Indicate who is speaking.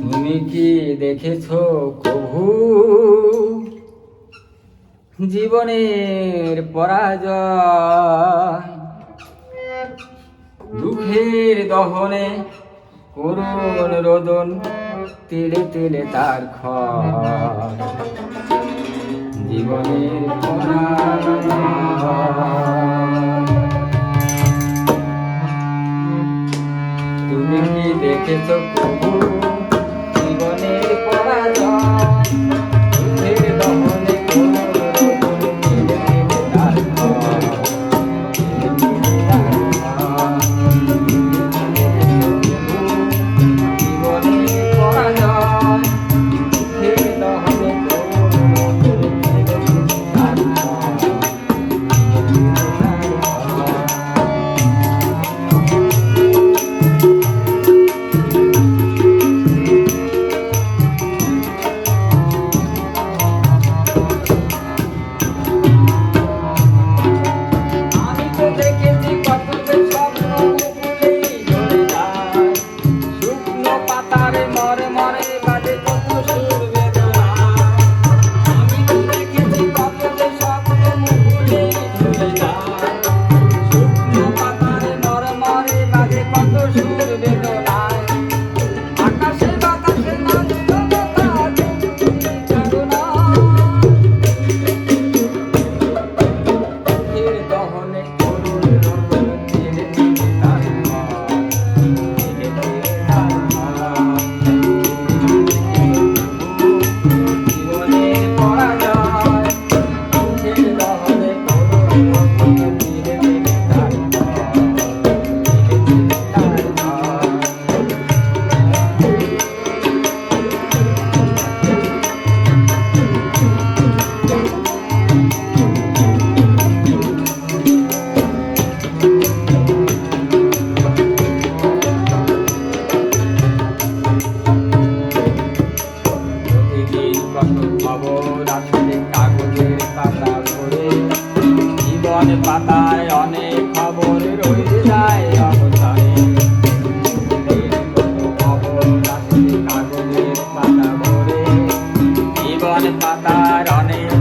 Speaker 1: তুমি কি দেখেছ কভু? জীবনের পরাজয়। দুঃখের দহনে করুণ রোদন, তিলে তিলে তার খর জীবনের তুমি কি দেখেছ প্রভু Bye. দিন কত খবর আসলে কাগজের পাতা পড়ে জীবন পাতায় অনেক খবর রয়ে যায় অবসানে পাতার অনেক